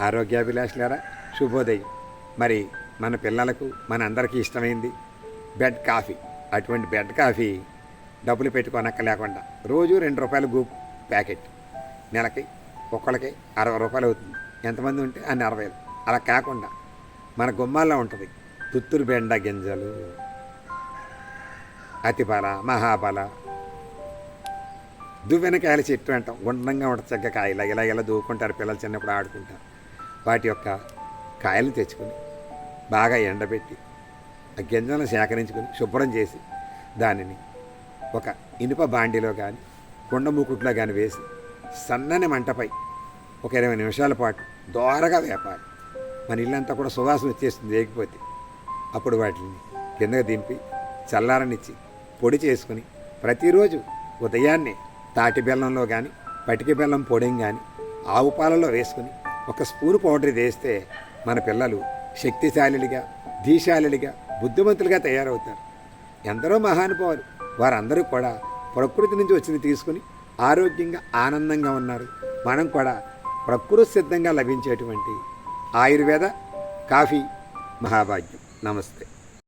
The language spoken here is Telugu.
ఆరోగ్యాభిలాషులారా శుభోదయం. మరి మన పిల్లలకు మన అందరికీ ఇష్టమైంది బెడ్ కాఫీ. అటువంటి బెడ్ కాఫీ డబ్బులు పెట్టుకోనక్క లేకుండా రోజు రెండు రూపాయలు గూప్ ప్యాకెట్. నెలకి ఒక్కళ్ళకి అరవై రూపాయలు అవుతుంది. ఎంతమంది ఉంటే అన్ని అరవై అలా కాకుండా మన గుమ్మాల్లో ఉంటుంది పుత్తూరు బెండ గింజలు. అతిపాల మహాపాల దువ్వెనకాయల చెట్టు అంటాం. గుండ్రంగా ఉంటుంది చక్కగా కాయలు. ఇలా ఇలా దూకుంటారు పిల్లలు చిన్నప్పుడు ఆడుకుంటారు. వాటి యొక్క కాయలను తెచ్చుకొని బాగా ఎండబెట్టి ఆ గింజలను సేకరించుకొని శుభ్రం చేసి దానిని ఒక ఇనుప బాండిలో కానీ కుండ మూకుట్లో కానీ వేసి సన్నని మంటపై ఒక ఇరవై నిమిషాల పాటు దోరగా వేపాలి. మన ఇల్లంతా కూడా సువాసన వచ్చేస్తుంది వేగిపోతే. అప్పుడు వాటిని కిందకి దింపి చల్లారనిచ్చి పొడి చేసుకుని ప్రతిరోజు ఉదయాన్నే తాటి బెల్లంలో కానీ పటికి బెల్లం పొడిని కానీ ఆవు పాలలో వేసుకుని ఒక స్పూన్ పౌడర్ వేస్తే మన పిల్లలు శక్తిశాలిగా ధీశాలిగా బుద్ధిమంతులుగా తయారవుతారు. ఎందరో మహానుభావులు వారందరూ కూడా ప్రకృతి నుంచి వచ్చింది తీసుకుని ఆరోగ్యంగా ఆనందంగా ఉన్నారు. మనం కూడా ప్రకృతి సిద్ధంగా లభించేటువంటి ఆయుర్వేద కాఫీ మహాభాగ్యం. నమస్తే.